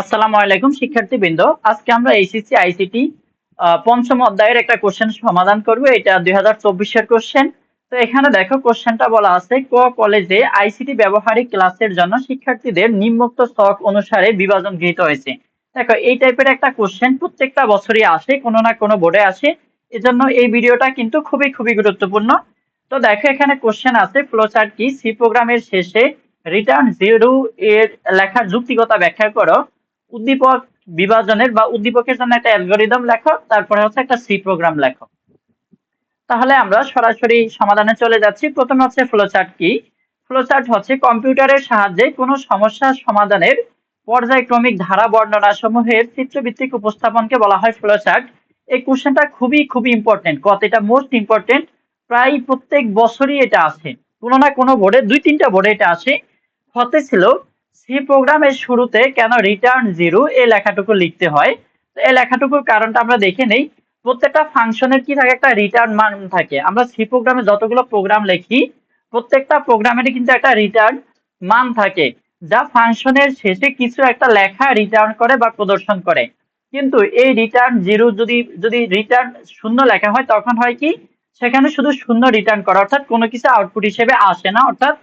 আসসালামু আলাইকুম, শিক্ষার্থীবৃন্দ। আজকে আমরা এইচএসসি, আইসিটি পঞ্চম অধ্যায়ের একটা কোশ্চেন সমাধান করব। এটা দুই হাজার চব্বিশের কোশ্চেন তো এখানে দেখো কোশ্চেনটা বলা আছে, ক কলেজে আইসিটি ব্যবহারিক ক্লাসের জন্য শিক্ষার্থীদের নিম্নোক্ত স্তক অনুসারে বিভাজন গৃহীত হয়েছে। দেখো, এই টাইপের একটা কোশ্চেন প্রত্যেকটা বছরই আসে, কোনো না কোনো বোর্ডে আসে। এজন্য এই ভিডিওটা কিন্তু খুবই খুবই গুরুত্বপূর্ণ। তো দেখো, এখানে কোশ্চেন আছে ফ্লোচার্ট কি? সি প্রোগ্রামের শেষে রিটার্ন জিরো এর লেখার যুক্তিগতা ব্যাখ্যা করো। উদ্দীপক বিভাজনের বা উদ্দীপকের জন্য একটা অ্যালগোরিদম লেখো, তারপরে হচ্ছে একটা সি প্রোগ্রাম লেখো। তাহলে আমরা সরাসরি সমাধানে চলে যাচ্ছি। প্রথমে হচ্ছে ফ্লোচার্ট কি? ফ্লোচার্ট হচ্ছে কম্পিউটারের সাহায্যে কোনো সমস্যার সমাধানের পর্যায়ক্রমিক ধারা বর্ণনা সমূহের চিত্রভিত্তিক উপস্থাপনকে বলা হয় ফ্লোচার্ট এই কোশ্চেনটা খুবই খুবই ইম্পর্টেন্ট কত এটা মোস্ট ইম্পর্টেন্ট প্রায় প্রত্যেক বছরই এটা আসে। কোনো না কোনো বোর্ডে দুই তিনটা বোর্ডে এটা আসে। হতে ছিল সি প্রোগ্রামের শুরুতে কেন রিটার্ন জিরো এই লেখাটুকু লিখতে হয়? এই লেখাটুকুর কারণটা আমরা দেখে নেই। প্রত্যেকটা ফাংশনের কি থাকে? একটা রিটার্ন মান থাকে। আমরা সি প্রোগ্রামে যতগুলো প্রোগ্রাম লিখি, প্রত্যেকটা প্রোগ্রামেরই কিন্তু একটা রিটার্ন মান থাকে, যা ফাংশনের শেষে কিছু একটা লেখা রিটার্ন করে বা প্রদর্শন করে। কিন্তু এই রিটার্ন জিরো যদি যদি রিটার্ন শূন্য লেখা হয়, তখন হয় কি? সেখানে শুধু শূন্য রিটার্ন করা, অর্থাৎ কোনো কিছু আউটপুট হিসেবে আসে না, অর্থাৎ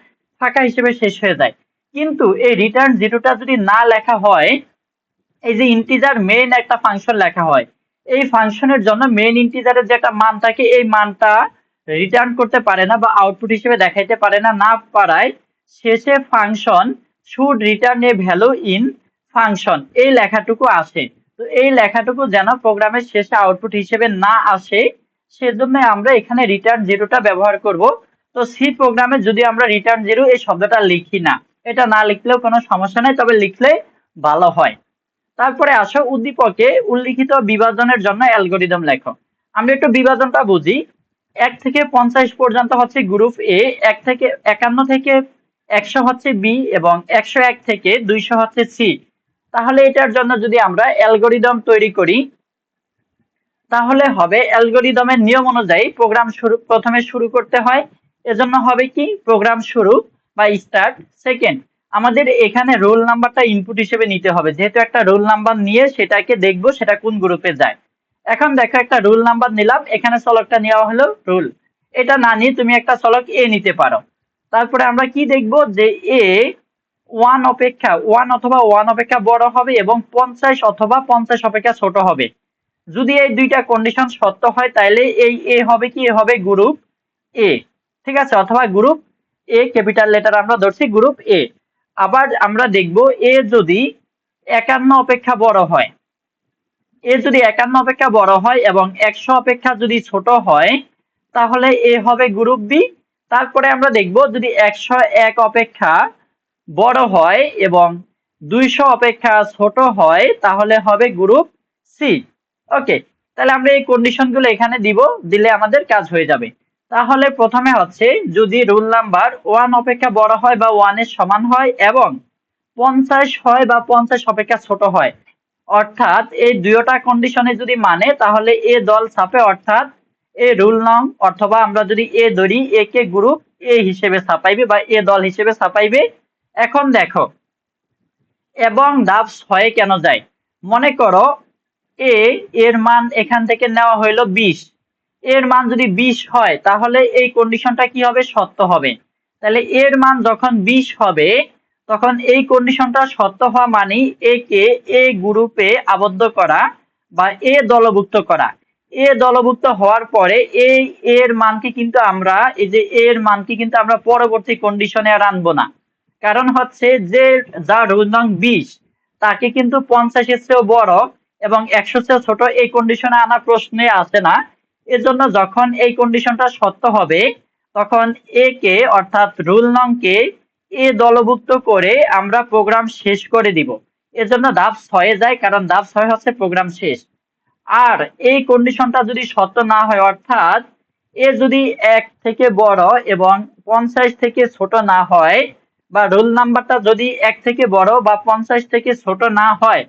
ফাঁকা হিসেবে শেষ হয়ে যায়। কিন্তু এই রিটার্ন জিরোটা যদি না লেখা হয়, এই যে ইন্টিজার মেইন একটা ফাংশন লেখা হয়, এই ফাংশনের জন্য মেইন ইন্টিজারের যে একটা মান থাকে, এই মানটা রিটার্ন করতে পারে না বা আউটপুট হিসেবে দেখাইতে পারে না না পারায় শেষে function should return a value in function এই লেখাটুকু আসে তো এই লেখাটুকু যেন প্রোগ্রামের শেষে আউটপুট হিসেবে না আসে, সেজন্য আমরা এখানে রিটার্ন জিরোটা ব্যবহার করব। তো সি প্রোগ্রামে যদি আমরা রিটার্ন জিরো এই শব্দটা লিখি না এটা না লিখলেও কোনো সমস্যা নেই, তবে লিখলে ভালো হয়। তারপরে আসো উদ্দীপকে উল্লিখিত বিভাজনের জন্য অ্যালগোরিদম লেখো। আমরা একটু বিভাজনটা বুঝি। এক থেকে পঞ্চাশ পর্যন্ত হচ্ছে গ্রুপ এ এক থেকে একান্ন থেকে একশো হচ্ছে বি এবং একশো এক থেকে দুইশো হচ্ছে সি তাহলে এটার জন্য যদি আমরা অ্যালগোরিদম তৈরি করি, তাহলে হবে অ্যালগোরিদমের নিয়ম অনুযায়ী প্রোগ্রাম শুরু, প্রথমে শুরু করতে হয়। এজন্য হবে কি? প্রোগ্রাম শুরু বা স্টার্ট সেকেন্ড আমাদের এখানে রোল নাম্বারটা ইনপুট হিসেবে নিতে হবে। যেহেতু একটা রোল নাম্বার নিয়ে সেটাকে দেখব, সেটা কোন গ্রুপে যায়। এখন দেখো একটা রোল নাম্বার নিলাম, এখানে চলকটা নেওয়া হলো রোল এটা না নিয়ে তুমি একটা চলক এ নিতে পারো। তারপরে আমরা কি দেখব যে এ ওয়ান অপেক্ষা ওয়ান অথবা ওয়ান অপেক্ষা বড় হবে এবং পঞ্চাশ অথবা পঞ্চাশ অপেক্ষা ছোট হবে। যদি এই দুইটা কন্ডিশন সত্য হয় তাহলে এই এ হবে কি? এ হবে গ্রুপ এ ঠিক আছে? অথবা গ্রুপ এ ক্যাপিটাল লেটার আমরা ধরছি গ্রুপ এ আবার আমরা দেখব এ যদি একান্ন অপেক্ষা বড় হয়। এ যদি একান্ন অপেক্ষা বড় হয় এবং একশো অপেক্ষা যদি ছোট হয়, তাহলে এ হবে গ্রুপ বি তারপরে আমরা দেখব যদি একশো এক অপেক্ষা বড় হয় এবং দুইশো অপেক্ষা ছোট হয়, তাহলে হবে গ্রুপ সি ওকে তাহলে আমরা এই কন্ডিশনগুলো এখানে দিব, দিলে আমাদের কাজ হয়ে যাবে। তাহলে প্রথমে হচ্ছে যদি রুল নাম্বার ওয়ান অপেক্ষা বড় হয় বা ওয়ানের সমান হয় এবং পঞ্চাশ হয় বা পঞ্চাশ অপেক্ষা ছোট হয়, অর্থাৎ এই দুইটা কন্ডিশনে যদি মানে তাহলে এ দল ছাপে, অর্থাৎ এ রুল নং, অথবা আমরা যদি এ ধরি, এ কে গ্রুপ এ হিসেবে ছাপাইবে বা এ দল হিসেবে ছাপাইবে। এখন দেখো, এবং দাব ছয়ে কেন যায়? মনে করো, এ এর মান এখান থেকে নেওয়া হইল বিশ। এর মান যদি বিশ হয়, তাহলে এই কন্ডিশনটা কি হবে? সত্য হবে। তাহলে এর মান যখন বিশ হবে, তখন এই কন্ডিশনটা সত্য হওয়া মানেই এ কে এ গ্রুপে আবদ্ধ করা বা এ দলভুক্ত করা। এ দলভুক্ত হওয়ার পরে এই এর মানকে কিন্তু আমরা, এই যে এর মানকে কিন্তু আমরা পরবর্তী কন্ডিশনে আর আনব না। কারণ হচ্ছে যে যার রোল নং বিশ, তাকে কিন্তু পঞ্চাশের চেয়েও বড় এবং একশো চেয়েও ছোট এই কন্ডিশনে আনা প্রশ্নে আসে না। এজন্য যখন এই কন্ডিশনটা সত্য হবে, তখন এ কে অর্থাৎ রুল নং কে এ দলভুক্ত করে আমরা প্রোগ্রাম শেষ করে দিব। এজন্য ধাপ ছয়ে যায়, কারণ ধাপ ছয় হচ্ছে প্রোগ্রাম শেষ। আর এই কন্ডিশনটা যদি সত্য না হয়, অর্থাৎ এ যদি এক থেকে বড় এবং পঞ্চাশ থেকে ছোট না হয়, বা রোল নাম্বারটা যদি এক থেকে বড় বা পঞ্চাশ থেকে ছোট না হয়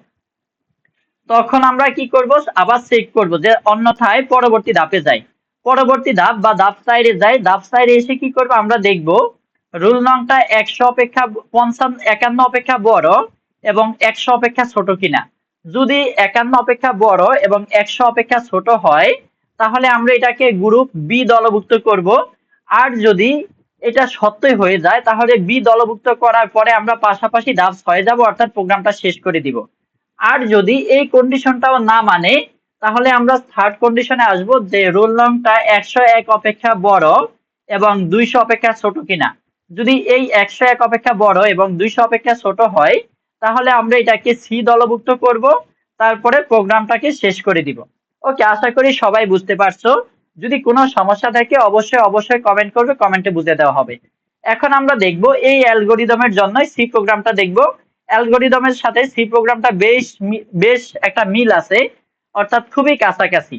তখন আমরা কি করব? আবার চেক করব যে অন্যথায় পরবর্তী ধাপে যাই। পরবর্তী ধাপ বা ধাপ সাইডে যাই, ধাপ সাইডে এসে কি করব? আমরা দেখব রুল নংটা একশো অপেক্ষা পঞ্চান্ন, একান্ন অপেক্ষা বড় এবং একশো অপেক্ষা ছোট কিনা। যদি একান্ন অপেক্ষা বড় এবং একশো অপেক্ষা ছোট হয়, তাহলে আমরা এটাকে গ্রুপ বি দলভুক্ত করব। আর যদি এটা সত্যই হয়ে যায়, তাহলে বি দলভুক্ত করার পরে আমরা পাশাপাশি ধাপ হয়ে যাব, অর্থাৎ প্রোগ্রামটা শেষ করে দিব। আর যদি এই কন্ডিশনটাও না মানে তাহলে আমরা থার্ড কন্ডিশনে আসব যে রোল নংটা একশো এক অপেক্ষা বড় এবং দুইশো অপেক্ষা ছোট কিনা। যদি এই একশো এক অপেক্ষা বড় এবং দুইশো অপেক্ষা ছোট হয়, তাহলে আমরা এটাকে সি দলভুক্ত করব, তারপরে প্রোগ্রামটাকে শেষ করে দিব। ওকে, আশা করি সবাই বুঝতে পারছ। যদি কোনো সমস্যা থাকে, অবশ্যই অবশ্যই কমেন্ট করবে কমেন্টে বুঝে দেওয়া হবে। এখন আমরা দেখব এই অ্যালগোরিদমের জন্য সি প্রোগ্রামটা দেখব। অ্যালগোরিদমের সাথে সি প্রোগ্রামটা বেশ বেশ একটা মিল আছে, অর্থাৎ খুবই কাছাকাছি।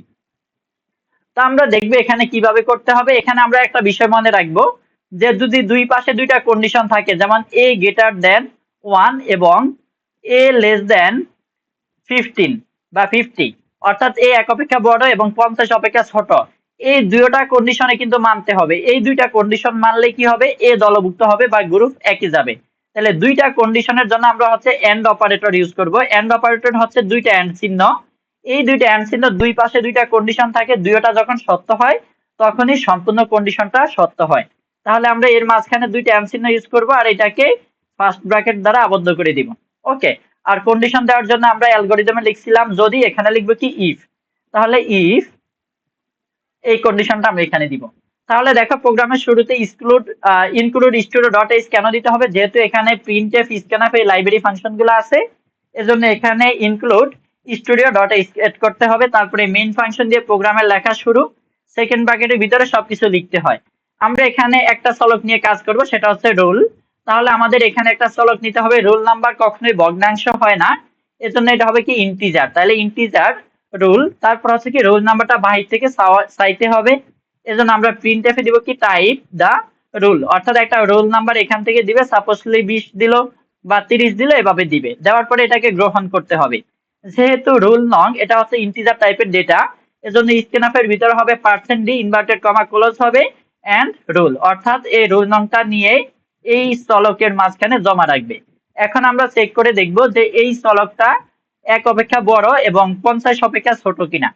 তো আমরা দেখব এখানে কীভাবে করতে হবে। এখানে আমরা একটা বিষয় মনে রাখব যে যদি দুই পাশে দুইটা কন্ডিশন থাকে, যেমন এ গ্রেটার দেন ওয়ান এবং এ লেস দেন ফিফটিন বা ফিফটি অর্থাৎ এ এক অপেক্ষা বড় এবং পঞ্চাশ অপেক্ষা ছোট, এই দুইটা কন্ডিশনে কিন্তু মানতে হবে। এই দুইটা কন্ডিশন মানলে কি হবে? এ দলভুক্ত হবে বা গ্রুপ একই যাবে। তাহলে দুইটা কন্ডিশনের জন্য আমরা হচ্ছে এন্ড অপারেটর ইউজ করব। এন্ড অপারেটর হচ্ছে দুইটা এন্ড চিহ্ন। এই দুইটা এন্ড চিহ্ন দুই পাশে দুইটা কন্ডিশন থাকে, দুইটা যখন সত্য হয়, তখনই সম্পূর্ণ কন্ডিশনটা সত্য হয়। তাহলে আমরা এর মাঝখানে দুইটা এন্ড চিহ্ন ইউজ করব আর এটাকে ফার্স্ট ব্র্যাকেট দ্বারা আবদ্ধ করে দিব। ওকে আর কন্ডিশন দেওয়ার জন্য আমরা অ্যালগোরিদমে লিখছিলাম, যদি এখানে লিখব কি ইফ তাহলে ইফ এই কন্ডিশনটা আমরা এখানে দিব। তাহলে দেখো প্রোগ্রামের শুরুতে exclude include studio dot H কেন দিতে হবে? যেহেতু এখানে প্রিন্ট এফ স্ক্যানএফ এই লাইব্রেরি ফাংশনগুলো আছে, এজন্য এখানে include studio dot H add করতে হবে। তারপরে মেইন ফাংশন দিয়ে প্রোগ্রামের লেখা শুরু সেকেন্ড ব্র্যাকেটের ভিতরে সবকিছু লিখতে হয়। আমরা এখানে একটা চলক নিয়ে কাজ করব, সেটা হচ্ছে রোল তাহলে আমাদের এখানে একটা চলক নিতে হবে। রোল নাম্বার কখনোই ভগ্নাংশ হয় না। এজন্য এটা হবে কি ইন্টিজার তাহলে ইন্টিজার রুল তারপর হচ্ছে কি রোল নাম্বারটা বাহির থেকে চাইতে হবে। এজন্য আমরা প্রিন্ট এফে দিব কি? টাইপ দা রুল অর্থাৎ একটা রোল নাম্বার এখান থেকে দিবে সাপোজলি বিশ দিল বা তিরিশ দিল, এভাবে দিবে। দেওয়ার পরে এটাকে গ্রহণ করতে হবে। যেহেতু রুল নং, এটা হচ্ছে ইন্টিজার টাইপের ডেটা এজন্য স্ক্যানআপের ভিতরে হবে percent D inverted comma close হবে এন্ড রুল অর্থাৎ এই রুল নংটা নিয়ে এই চলকের মাঝখানে জমা রাখবে। এখন আমরা চেক করে দেখব যে এই চলকটা এক অপেক্ষা বড় এবং পঞ্চাশ অপেক্ষা ছোট কিনা।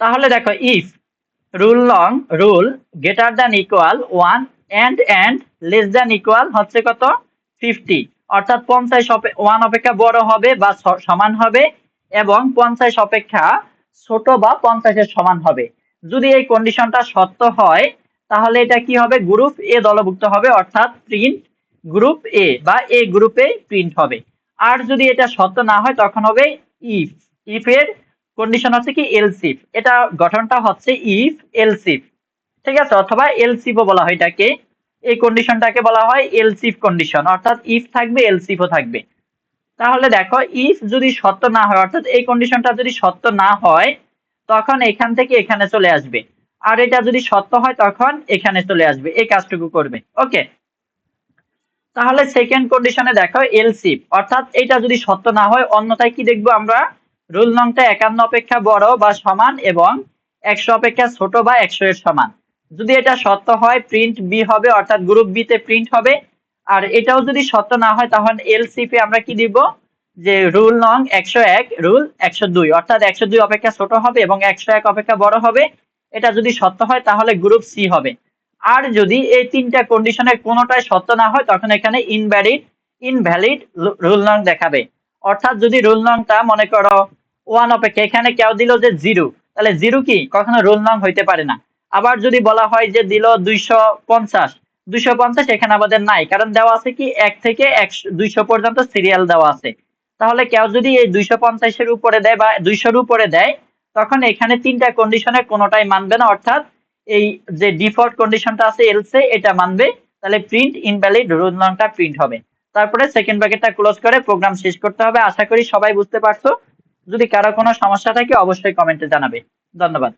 তাহলে দেখো if roll long, roll greater than equal one and and less than equal হচ্ছে কত? ফিফটি অর্থাৎ পঞ্চাশ ওয়ান অপেক্ষা বড় হবে বা সমান হবে এবং পঞ্চাশ অপেক্ষা ছোট বা পঞ্চাশের সমান হবে। যদি এই কন্ডিশনটা সত্য হয়, তাহলে এটা কি হবে? গ্রুপ এ দলভুক্ত হবে, অর্থাৎ প্রিন্ট গ্রুপ এ বা এ গ্রুপে প্রিন্ট হবে। আর যদি এটা সত্য না হয়, তখন হবে ইফ ইফ এর কন্ডিশন হচ্ছে কি এলসিফ এটা গঠনটা হচ্ছে ইফ এলসিফ ঠিক আছে? অথবা এলসিফও বলা হয় এটাকে। এই কন্ডিশনটাকে বলা হয় এলসিফ কন্ডিশন অর্থাৎ ইফ থাকবে এলসিফও থাকবে। তাহলে দেখো ইফ যদি সত্য না হয়, অর্থাৎ এই কন্ডিশনটা যদি সত্য না হয়, তখন এখান থেকে এখানে চলে আসবে। আর এটা যদি সত্য হয়, তখন এখানে চলে আসবে। এই কাজটুকু করবে। ওকে? তাহলে সেকেন্ড কন্ডিশনে দেখো এলসিফ অর্থাৎ এটা যদি সত্য না হয়, অন্যথায় কি দেখব আমরা? রুল নংটা একান্ন অপেক্ষা বড় বা সমান এবং একশো অপেক্ষা ছোট বা একশো এর সমান। যদি এটা সত্য হয় প্রিন্ট বি হবে, অর্থাৎ গ্রুপ বি তে প্রিন্ট হবে। আর এটাও যদি সত্য না হয়, তখন এলসিপি আমরা কি দিব? যে রুল নং একশো এক, রুল একশো দুই, অর্থাৎ একশো দুই অপেক্ষা ছোট হবে এবং একশো এক অপেক্ষা বড় হবে। এটা যদি সত্য হয়, তাহলে গ্রুপ সি হবে। আর যদি এই তিনটা কন্ডিশনের কোনোটাই সত্য না হয়, তখন এখানে ইনভ্যালিড ইনভ্যালিড রুল নং দেখাবে। অর্থাৎ যদি রুল নংটা মনে করো ওয়ান অপেক্ষা এখানে কেউ দিল যে জিরো। তাহলে জিরো কি? কখনো রুল নং হইতে পারে না। আবার যদি বলা হয় যে দিল দুইশো পঞ্চাশ দুইশো পঞ্চাশ এখানে আমাদের নাই। কারণ দেওয়া আছে কি? এক থেকে একশো দুইশো পর্যন্ত সিরিয়াল দেওয়া আছে। তাহলে কেউ যদি এই দুইশো পঞ্চাশের উপরে দেয় বা দুইশোর উপরে দেয়, তখন এখানে তিনটা কন্ডিশনের কোনোটাই মানবে না। অর্থাৎ এই যে ডিফল্ট কন্ডিশনটা আছে এলসে এটা মানবে। তাহলে প্রিন্ট ইনভ্যালিড রুল নংটা প্রিন্ট হবে। তারপরে সেকেন্ড ব্র্যাকেটটা ক্লোজ করে প্রোগ্রাম শেষ করতে হবে। আশা করি সবাই বুঝতে পারছ। যদি কারও কোনো সমস্যা থাকে অবশ্যই কমেন্টে জানাবে। ধন্যবাদ।